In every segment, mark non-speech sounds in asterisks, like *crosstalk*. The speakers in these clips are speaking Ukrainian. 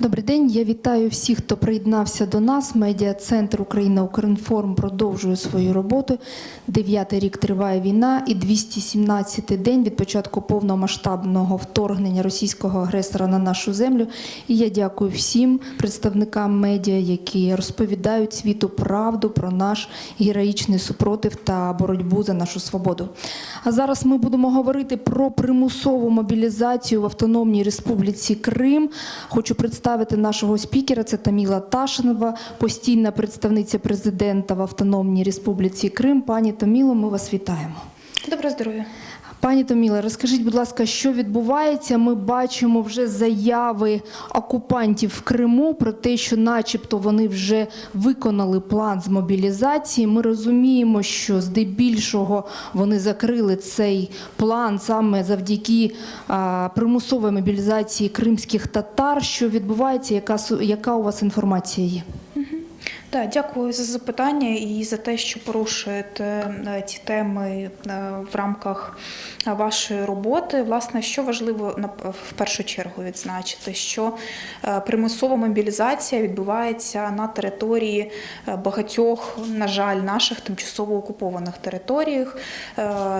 Добрий день. Я вітаю всіх, хто приєднався до нас. Медіа-центр Україна Укрінформ продовжує свою роботу. Дев'ятий рік триває війна і 217-й день від початку повномасштабного вторгнення російського агресора на нашу землю. І я дякую всім представникам медіа, які розповідають світу правду про наш героїчний супротив та боротьбу за нашу свободу. А зараз ми будемо говорити про примусову мобілізацію в Автономній Республіці Крим. Хочу представити нашого спікера. Це Таміла Ташинова, постійна представниця президента в Автономній Республіці Крим. Пані Таміло, ми вас вітаємо. Доброго здоров'я. Пані Томіле, розкажіть, будь ласка, що відбувається? Ми бачимо вже заяви окупантів в Криму про те, що, начебто, вони вже виконали план з мобілізації. Ми розуміємо, що здебільшого вони закрили цей план саме завдяки а, примусовій мобілізації кримських татар. Що відбувається? Яка яка у вас інформація є? Так, дякую за запитання і за те, що порушуєте е, ці теми е, в рамках вашої роботи. Власне, що важливо в першу чергу відзначити, що е, примусова мобілізація відбувається на території багатьох, на жаль, наших тимчасово окупованих територіях.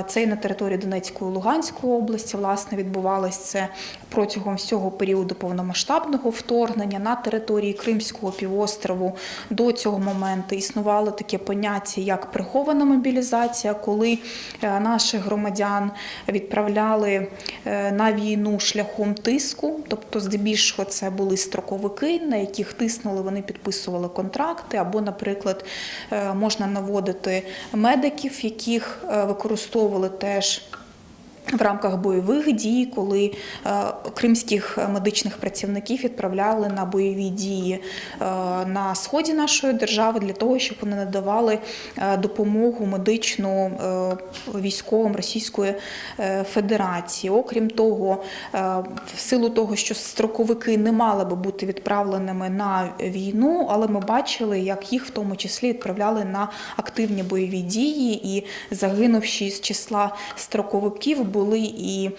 Це і на території Донецької і Луганської області, власне, відбувалося це протягом всього періоду повномасштабного вторгнення на території Кримського півострову до цього моменту існувало таке поняття як прихована мобілізація, коли е, наших громадян відправляли е, на війну шляхом тиску, тобто, здебільшого, це були строковики, на яких тиснули, вони підписували контракти, або, наприклад, е, можна наводити медиків, яких використовували теж. В рамках бойових дій, коли е, кримських медичних працівників відправляли на бойові дії е, на сході нашої держави для того, щоб вони надавали е, допомогу медичну військовим Російської Федерації. Окрім того, в силу того, що строковики не мали би бути відправленими на війну, але ми бачили, як їх в тому числі відправляли на активні бойові дії, і загинувші з числа строковиків були і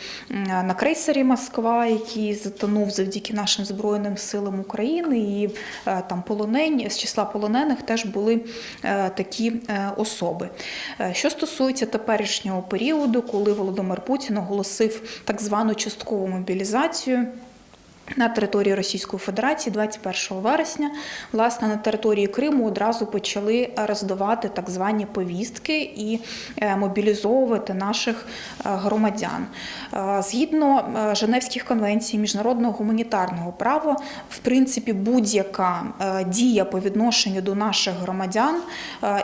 на крейсері Москва, який затонув завдяки нашим збройним силам України, і е, там полонені з числа полонених теж були е, такі е, особи. Що стосується теперішнього періоду, коли Володимир Путін оголосив так звану часткову мобілізацію. На території Російської Федерації 21 вересня, власне, на території Криму одразу почали роздавати так звані повістки і е, мобілізовувати наших е, громадян. Е, Згідно Женевських конвенцій міжнародного гуманітарного права, в принципі, будь-яка дія по відношенню до наших громадян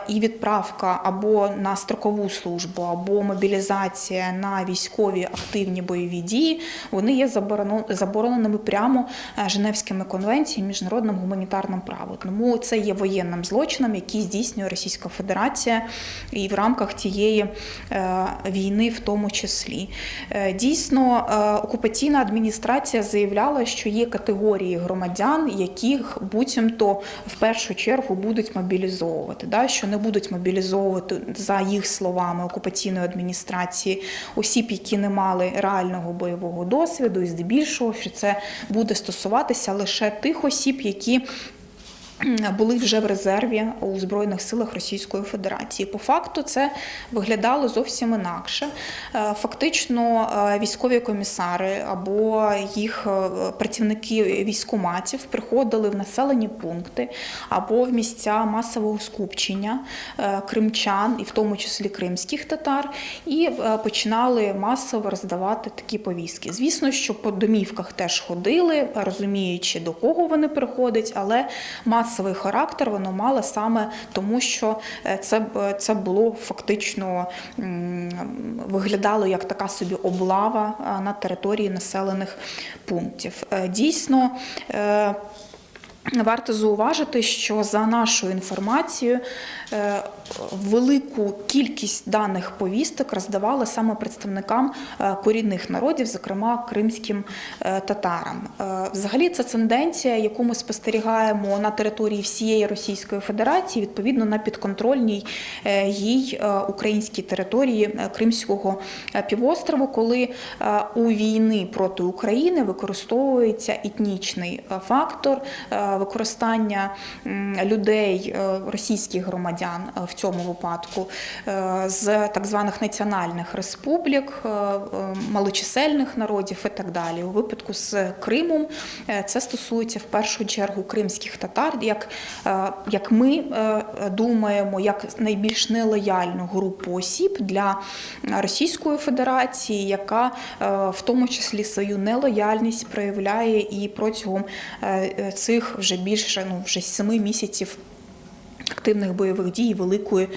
і відправка або на строкову службу, або мобілізація на військові активні бойові дії, вони є забороненими прямо е, Женевськими конвенціями міжнародним гуманітарним правом. Тому це є воєнним злочином, який здійснює Російська Федерація і в рамках тієї е, війни, в тому числі. Е, Дійсно, окупаційна адміністрація заявляла, що є категорії громадян, яких буцімто в першу чергу будуть мобілізовувати, да, що не будуть мобілізовувати за їх словами окупаційної адміністрації осіб, які не мали реального бойового досвіду, і здебільшого, що це буде стосуватися лише тих осіб, які були вже в резерві у Збройних силах Російської Федерації. По факту це виглядало зовсім інакше. Е, Фактично, е, військові комісари або їх е, працівники військоматів приходили в населені пункти або в місця масового скупчення кримчан, і в тому числі кримських татар, і починали масово роздавати такі повістки. Звісно, що по домівках теж ходили, розуміючи до кого вони приходять, але масовий характер воно мало саме тому, що е, це, це було фактично виглядало як така собі облава е, на території населених пунктів. Е, Дійсно. Варто зауважити, що за нашою інформацією е, велику кількість даних повісток роздавали саме представникам е, корінних народів, зокрема кримським е, татарам. Взагалі, це тенденція, яку ми спостерігаємо на території всієї Російської Федерації, відповідно на підконтрольній їй українській території Кримського півострову, коли у війни проти України використовується етнічний фактор використання людей, е, російських громадян е, в цьому випадку е, з так званих національних республік, малочисельних народів і так далі. У випадку з Кримом це стосується в першу чергу кримських татар, як, як ми думаємо, як найбільш нелояльну групу осіб для Російської Федерації, яка в тому числі свою нелояльність проявляє і протягом цих вже більше ну вже семи місяців. Активних бойових дій великої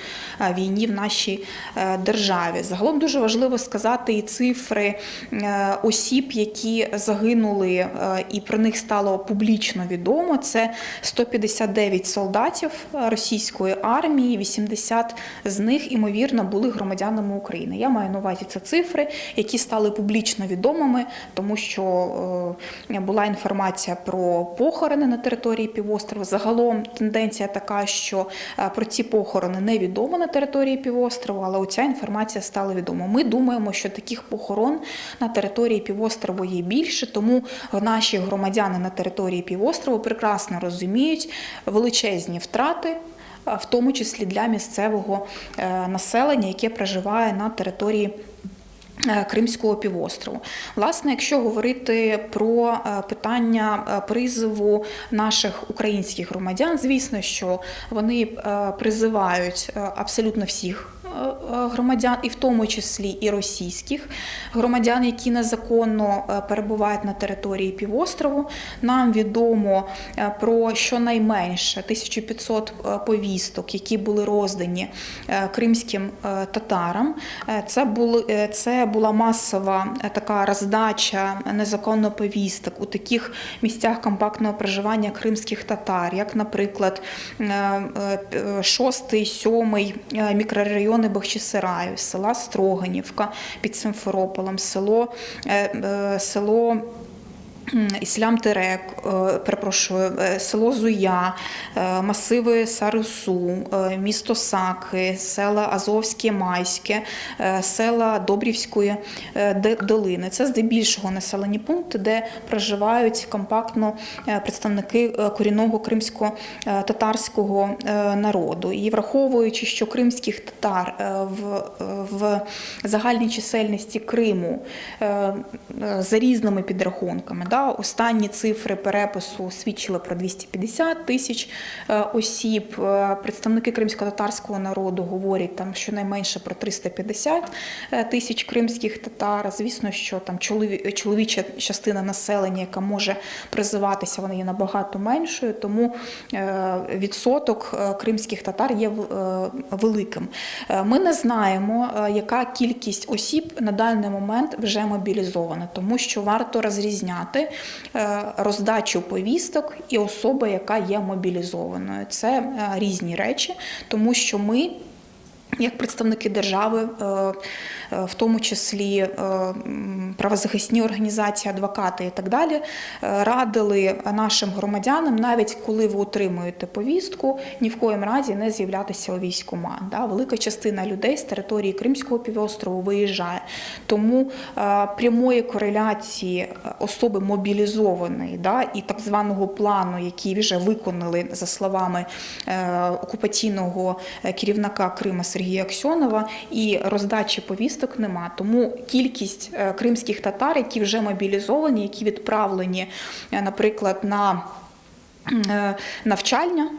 е, війні в нашій е, державі. Загалом дуже важливо сказати і цифри е, осіб, які загинули, і про них стало публічно відомо. Це 159 солдатів російської армії, 80 з них імовірно були громадянами України. Я маю на увазі це цифри, які стали публічно відомими, тому що була інформація про похорони на території півострова. Загалом тенденція така, що про ці похорони невідомо на території півострова, але оця інформація стала відома. Ми думаємо, що таких похорон на території півострову є більше, тому наші громадяни на території півострову прекрасно розуміють величезні втрати. В тому числі для місцевого е, населення, яке проживає на території е, Кримського півострову. Власне, якщо говорити про е, питання е, призову наших українських громадян, звісно, що вони е, призивають е, абсолютно всіх. Е, е, Громадян, і в тому числі і російських громадян, які незаконно е, перебувають на території півострову. Нам відомо про щонайменше 1500 е, повісток, які були роздані кримським татарам. Це були це була масова така роздача незаконно повісток у таких місцях компактного проживання кримських татар, як, наприклад, е, е, е, Бахчисараю, села Строганівка під Симферополем, село, е, е, село *clears throat* Іслям Терек, е, перепрошую, е, село Зуя, е, масиви Сарусу, місто Саки, села Азовське, Майське, села Добрівської долини. Це здебільшого населені пункти, де проживають компактно представники корінного кримсько-татарського народу. І враховуючи, що кримських татар в, в загальній чисельності Криму за різними підрахунками. Останні цифри перепису свідчили про 250 тисяч е, осіб. Е, Представники кримсько-татарського народу говорять там щонайменше про 350 е, тисяч кримських татар. Звісно, що там чолові- чоловіча частина населення, яка може призиватися, вона є набагато меншою, тому відсоток кримських татар є великим. Ми не знаємо, яка кількість осіб на даний момент вже мобілізована, тому що варто розрізняти роздачу повісток і особа, яка є мобілізованою. Це е, різні речі, тому що ми. Як представники держави, е, е, в тому числі е, правозахисні організації, адвокати і так далі, е, радили нашим громадянам, навіть коли ви отримуєте повістку, ні в коїм разі не з'являтися у військкомат. Велика частина людей з території Кримського півострову виїжджає. Тому е, прямої кореляції е, особи мобілізованої і так званого плану, який вже виконали за словами е, окупаційного е, керівника Крима Сергія Аксьонова, і роздачі повісток нема. Тому кількість е, кримських татар, які вже мобілізовані, які відправлені, е, наприклад, на е, навчання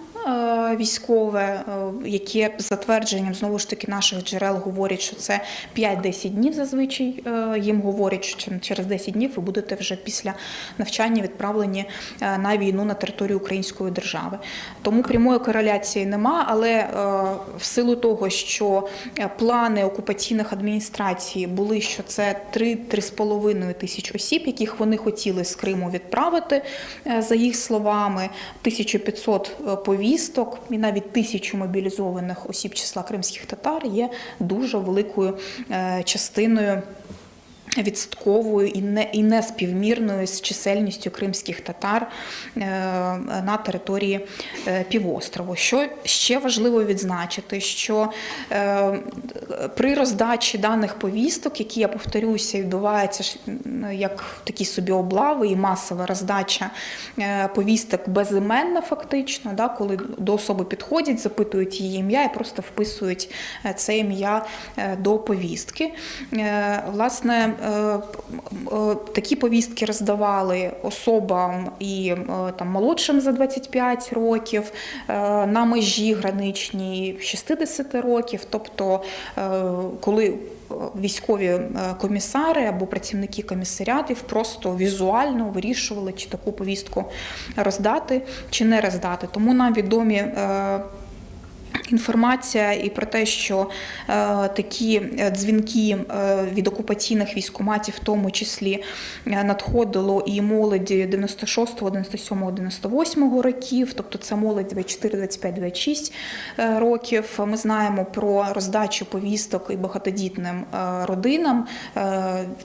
військове, е, яке за твердженням знову ж таки наших джерел говорять, що це 5-10 днів зазвичай е, їм говорять, що через 10 днів ви будете вже після навчання відправлені е, на війну на територію Української держави. Тому прямої кореляції нема, але е, в силу того, що е, плани окупаційних адміністрацій були, що це 3-3,5 тисяч осіб, яких вони хотіли з Криму відправити, е, за їх словами, 1500 повісток і навіть тисячу мобілізованих осіб числа кримських татар є дуже великою е, частиною. Відсотковою і не і не співмірною з чисельністю кримських татар е, на території е, півострову. Що ще важливо відзначити, що е, при роздачі даних повісток, які я повторюся, відбуваються як такі собі облави і масова роздача повісток безіменна, фактично, да, коли до особи підходять, запитують її ім'я і просто вписують це ім'я до повістки. Власне, такі повістки роздавали особам і е, там молодшим за 25 років е, на межі граничній 60 років. Тобто, е, коли е, військові е, комісари або працівники комісаріатів просто візуально вирішували, чи таку повістку роздати, чи не роздати. Тому нам відомі. Інформація і про те, що е, такі е, дзвінки е, від окупаційних військоматів, в тому числі, надходило і молоді 96, 97, 98 років, тобто це молодь 24, 25, 26 е, років. Ми знаємо про роздачу повісток і багатодітним родинам е,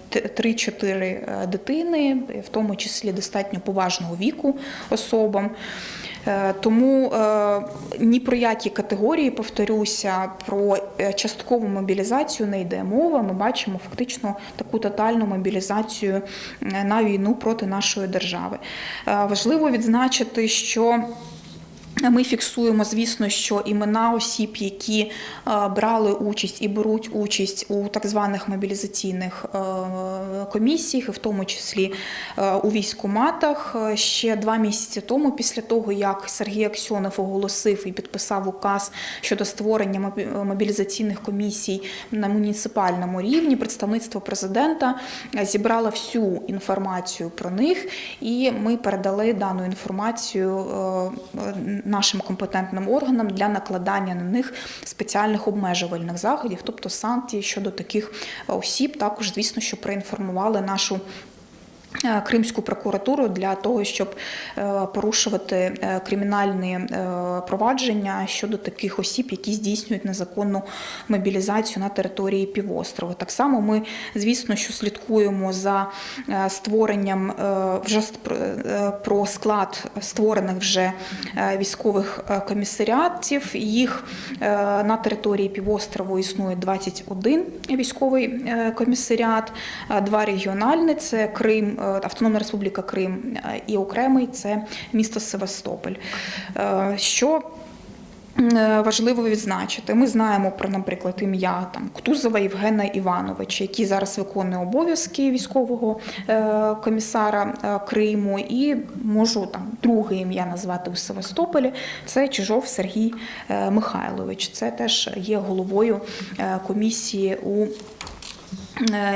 т- 3-4 дитини, в тому числі достатньо поважного віку особам. Е, Тому е, ні про які категорії, повторюся, про е, часткову мобілізацію не йде мова. Ми бачимо фактично таку тотальну мобілізацію на війну проти нашої держави. Важливо відзначити, що ми фіксуємо, звісно, що імена осіб, які е, брали участь і беруть участь у так званих мобілізаційних е, комісіях, в тому числі е, у військкоматах. Ще два місяці тому, після того як Сергій Аксьонов оголосив і підписав указ щодо створення мобілізаційних комісій на муніципальному рівні, представництво президента зібрало всю інформацію про них, і ми передали дану інформацію нашим компетентним органам для накладання на них спеціальних обмежувальних заходів, тобто санкцій щодо таких осіб. Також, звісно, що проінформували нашу. Е, Кримську прокуратуру для того, щоб е, порушувати е, кримінальні провадження щодо таких осіб, які здійснюють незаконну мобілізацію на території півострова. Так само ми, звісно, що слідкуємо за створенням вже про- склад створених вже військових комісаріатів. Їх на території півострову існує 21 військовий комісаріат, два регіональні це Крим, Автономна Республіка Крим е, і окремий це місто Севастополь. Е, Що Е, Важливо відзначити. Ми знаємо про, наприклад, ім'я там Кутузова Євгена Івановича, який зараз виконує обов'язки військового е, комісара е, Криму, і можу там друге ім'я назвати у Севастополі. Це Чижов Сергій е, Михайлович. Це теж є головою е, комісії у е,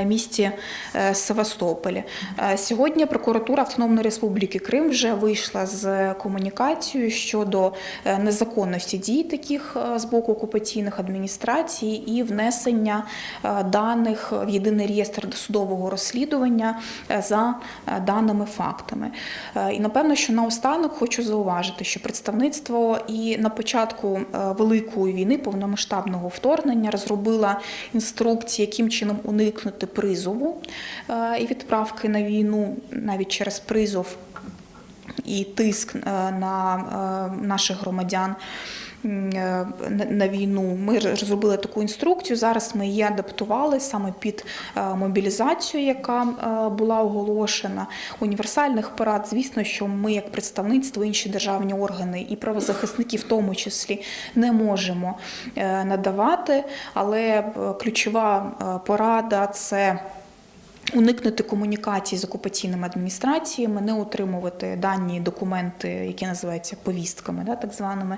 місті е, Севастополі. Е, Сьогодні прокуратура Автономної Республіки Крим вже вийшла з комунікацією щодо е, незаконності дій таких е, з боку окупаційних адміністрацій і внесення е, даних в єдиний реєстр досудового розслідування е, за е, даними фактами. Е, І напевно, що наостанок хочу зауважити, що представництво і на початку е, великої війни повномасштабного вторгнення розробила інструкції, яким чином уникнути призову е, і відправки на війну навіть через призов і тиск е, на е, наших громадян. Е, на- війну ми розробили таку інструкцію. Зараз ми її адаптували саме під е, мобілізацію, яка е, була оголошена. Універсальних порад. Звісно, що ми, як представництво, інші державні органи і правозахисники, в тому числі, не можемо надавати. Але ключова порада це Уникнути комунікації з окупаційними адміністраціями, не отримувати дані документи, які називаються повістками, да, так званими,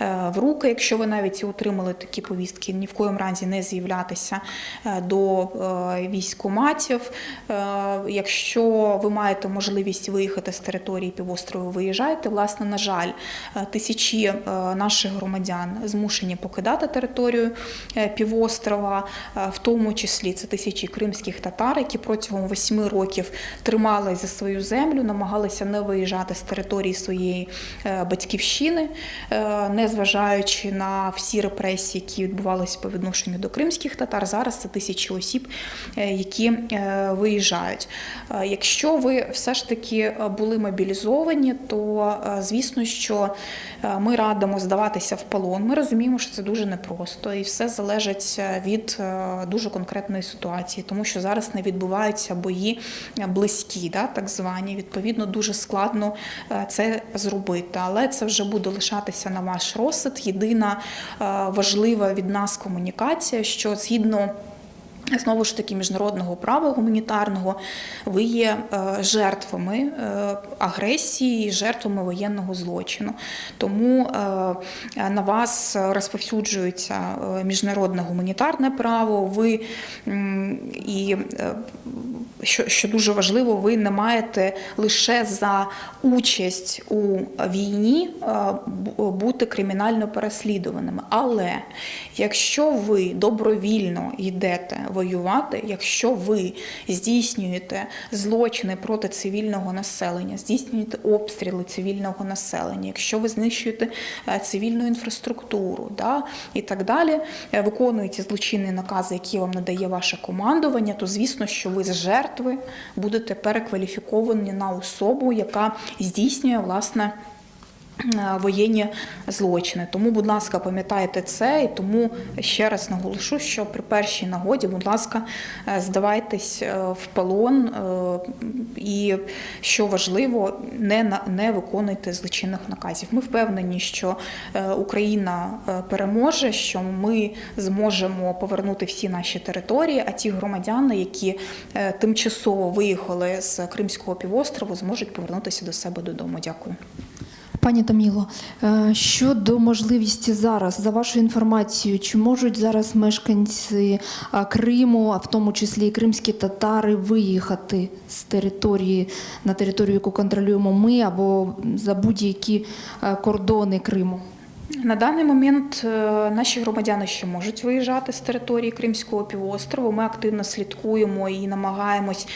е, в руки, якщо ви навіть отримали такі повістки, ні в коєму разі не з'являтися е, до е, військкоматів. Е, Якщо ви маєте можливість виїхати з території півострову, виїжджайте. Власне, на жаль, тисячі наших громадян змушені покидати територію півострова, в тому числі це тисячі кримських татар, які протягом восьми років тримались за свою землю, намагалися не виїжджати з території своєї е, батьківщини, е, незважаючи на всі репресії, які відбувалися по відношенню до кримських татар. Зараз це тисячі осіб, е, які виїжджають. Якщо ви все ж таки були мобілізовані, то звісно, що ми радимо здаватися в полон. Ми розуміємо, що це дуже непросто, і все залежить від дуже конкретної ситуації, тому що зараз не відбуваються бої е, близькі, да, так звані. Відповідно, дуже складно е, це зробити. Але це вже буде лишатися на ваш розсуд. Єдина е, важлива від нас комунікація, що згідно. Знову ж таки, міжнародного права гуманітарного ви є е, жертвами е, агресії, жертвами воєнного злочину. Тому е, на вас розповсюджується міжнародне гуманітарне право. Ви і що, що дуже важливо, ви не маєте лише за участь у війні бути кримінально переслідуваними. Але якщо ви добровільно йдете воювати, якщо ви здійснюєте злочини проти цивільного населення, здійснюєте обстріли цивільного населення, якщо ви знищуєте е, цивільну інфраструктуру, да, і так далі, е, виконуєте злочинні накази, які вам надає ваше командування, то звісно, що ви з жертви будете перекваліфіковані на особу, яка здійснює власне. Е, Воєнні злочини. Тому, будь ласка, пам'ятайте це, і тому ще раз наголошу, що при першій нагоді, будь ласка, е, здавайтесь е, в полон і, що важливо, не, не виконуйте злочинних наказів. Ми впевнені, що Україна переможе, що ми зможемо повернути всі наші території, а ті громадяни, які тимчасово виїхали з Кримського півострову, зможуть повернутися до себе додому. Дякую. Пані Таміло, е, щодо можливості зараз, за вашою інформацією, чи можуть зараз мешканці Криму, а в тому числі і кримські татари, виїхати з території на територію, яку контролюємо ми, або за будь-які е, кордони Криму? На даний момент е, наші громадяни ще можуть виїжджати з території Кримського півострову. Ми активно слідкуємо і намагаємось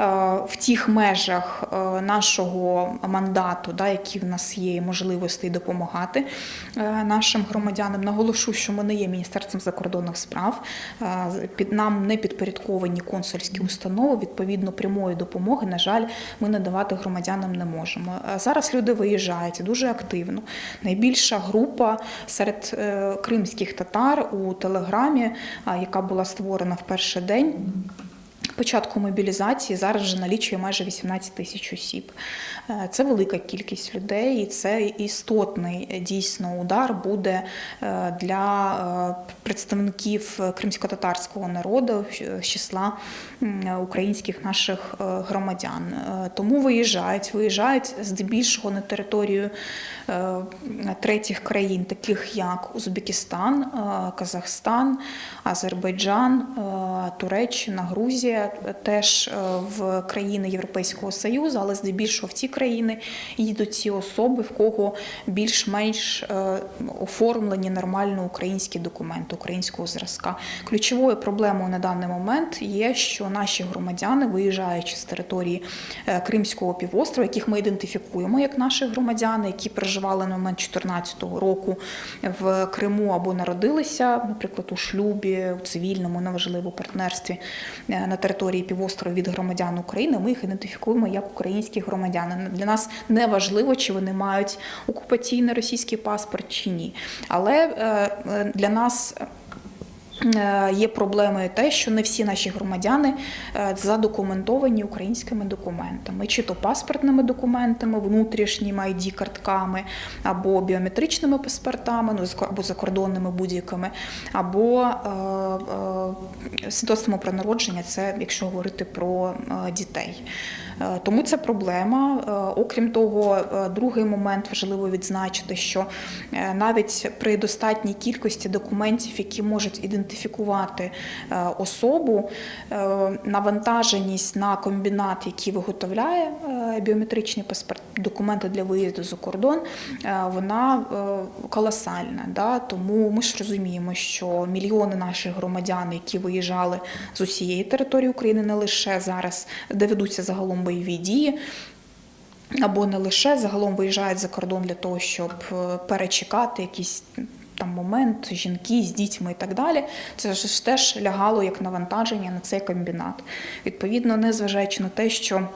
е, в тих межах е, нашого мандату, да, які в нас є, і можливостей допомагати нашим громадянам. Наголошу, що ми не є міністерством закордонних справ. Під нам не підпорядковані консульські установи. Відповідно, прямої допомоги, на жаль, ми надавати громадянам не можемо. Зараз люди виїжджають дуже активно. Найбільша група серед е, кримських татар у телеграмі, яка була створена в перший день. Початку мобілізації зараз вже налічує майже 18 тисяч осіб. Е, Це велика кількість людей, і це істотний е, дійсно удар буде е, для представників кримсько-татарського народу з числа українських наших громадян. Тому виїжджають, виїжджають здебільшого на територію третіх країн, таких як Узбекистан, Казахстан, Азербайджан, Туреччина, Грузія, теж е, в країни Європейського Союзу, але здебільшого в ці країни їдуть ті особи, в кого більш-менш е, оформлені нормально українські документи українського зразка. Ключовою проблемою на даний момент є, що наші громадяни, виїжджаючи з території е, Кримського півострова, яких ми ідентифікуємо як наші громадяни, які проживали на момент 2014 року в Криму або народилися, наприклад, у шлюбі, у цивільному, неважливо партнерстві на території півострова від громадян України. Ми їх ідентифікуємо як українські громадяни. Для нас не важливо, чи вони мають окупаційний російський паспорт чи ні. Але е, е, для нас Є проблемою те, що не всі наші громадяни е, задокументовані українськими документами, чи то паспортними документами, внутрішніми ID-картками, або біометричними паспортами, ну або закордонними будь-якими, або е, е, свідоцтвом про народження, це якщо говорити про е, дітей. Е, Тому це проблема. Е, Окрім того, е, другий момент важливо відзначити, що навіть при достатній кількості документів, які можуть ідентифікувати особу, навантаженість на комбінат, який виготовляє біометричні паспорт, документи для виїзду за кордон, вона колосальна. Тому ми ж розуміємо, що мільйони наших громадян, які виїжджали з усієї території України, не лише зараз, де ведуться загалом бойові дії. Або не лише загалом виїжджають за кордон для того, щоб е, перечекати якийсь там момент, жінки з дітьми і так далі. Це ж теж лягало як навантаження на цей комбінат. Відповідно, незважаючи на те, що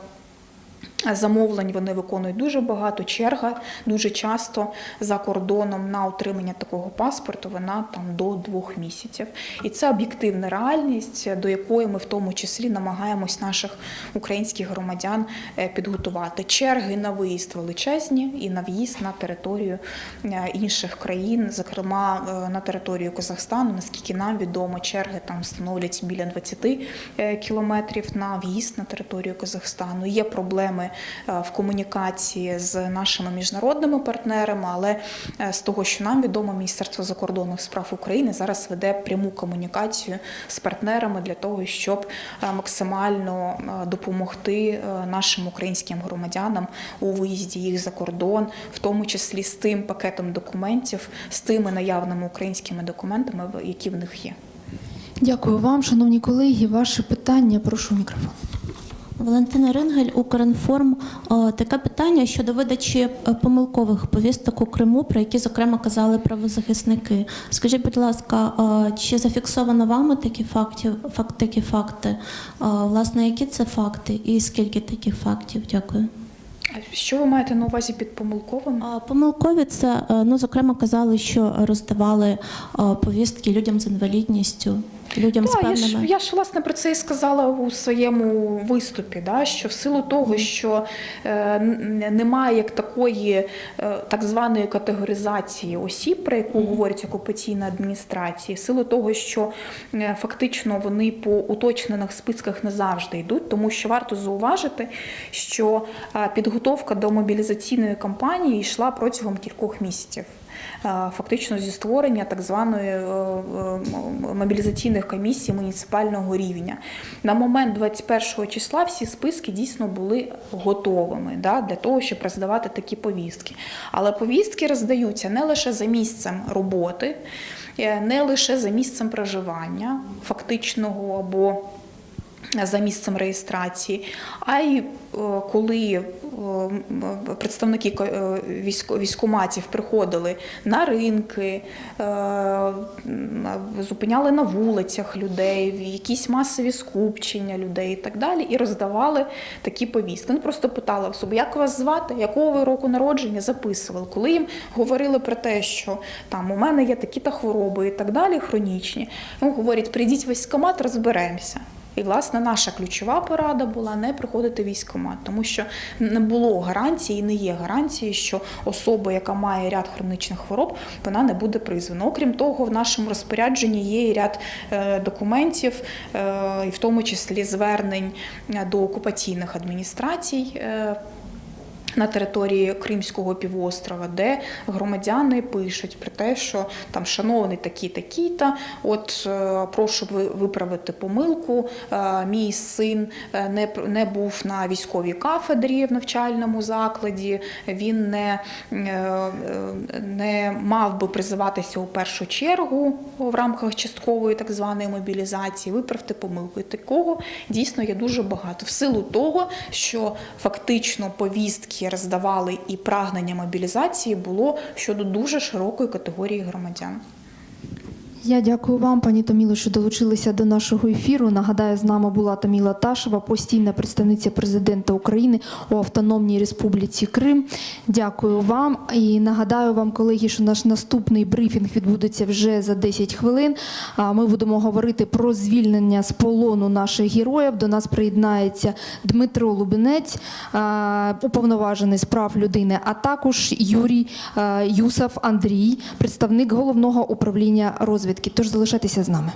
Замовлень вони виконують дуже багато. Черга дуже часто за кордоном на отримання такого паспорту вона там до двох місяців. І це об'єктивна реальність, до якої ми в тому числі намагаємось наших українських громадян е, підготувати. Черги на виїзд величезні і на в'їзд на територію е, інших країн, зокрема е, на територію Казахстану. Наскільки нам відомо, черги там становлять біля 20 е, кілометрів на в'їзд на територію Казахстану. Є проблеми в комунікації з нашими міжнародними партнерами, але е, з того, що нам відомо, Міністерство закордонних справ України зараз веде пряму комунікацію з партнерами для того, щоб е, максимально е, допомогти е, нашим українським громадянам у виїзді їх за кордон, в тому числі з тим пакетом документів, з тими наявними українськими документами, які в них є. Дякую вам, шановні колеги. Ваше питання, прошу мікрофон. Валентина Рингель, Укрінформ. Е, Таке питання щодо видачі е, помилкових повісток у Криму, про які зокрема казали правозахисники. Скажіть, будь ласка, е, чи зафіксовано вами такі факти, факт, такі факти? Власне, які це факти і скільки таких фактів? Дякую. Що ви маєте на увазі під помилковим? Помилкові це, ну, зокрема, казали, що роздавали повістки людям з інвалідністю, людям з Так, я ж, я ж власне про це і сказала у своєму виступі, да, що в силу того, що е, немає як такої е, так званої категоризації осіб, про яку говорить окупаційна адміністрація, в силу того, що е, фактично вони по уточнених списках не завжди йдуть, тому що варто зауважити, що е, підготовка до мобілізаційної кампанії йшла протягом кількох місяців. Фактично зі створення так званої е, е, мобілізаційних комісій муніципального рівня. На момент 21 числа всі списки дійсно були готовими да, для того, щоб роздавати такі повістки. Але повістки роздаються не лише за місцем роботи, е, не лише за місцем проживання, фактичного або за місцем реєстрації, а й е, коли е, представники е, військо- військкоматів приходили на ринки, зупиняли на вулицях людей, якісь масові скупчення людей і так далі, і роздавали такі повістки. Вони просто питали особу, як вас звати, якого ви року народження, записували. Коли їм говорили про те, що там у мене є такі-то хвороби і так далі, хронічні, їм говорять, прийдіть в військкомат, розберемося. І, власне, наша ключова порада була не приходити в військкомат, тому що не було гарантії, не є гарантії, що особа, яка має ряд хронічних хвороб, вона не буде призвана. Окрім того, в нашому розпорядженні є ряд е, документів, е, і в тому числі звернень е, до окупаційних адміністрацій. На території Кримського півострова, де громадяни пишуть про те, що там шановний такий такий та от е, прошу виправити помилку. е, Мій син е, не не був на військовій кафедрі в навчальному закладі. Він не, не мав би призиватися у першу чергу в рамках часткової так званої мобілізації. Виправте помилку. І такого дійсно є дуже багато. В силу того, що фактично повістки роздавали і прагнення мобілізації було щодо дуже широкої категорії громадян. Я дякую вам, пані Таміло, що долучилися до нашого ефіру. Нагадаю, з нами була Таміла Ташева, постійна представниця президента України у Автономній Республіці Крим. Дякую вам. І нагадаю вам, колеги, що наш наступний брифінг відбудеться вже за 10 хвилин. Ми будемо говорити про звільнення з полону наших героїв. До нас приєднається Дмитро Лубенець, уповноважений з прав людини, а також Юрій Юсов Андрій, представник головного управління розвідки. Тож залишайтеся з нами.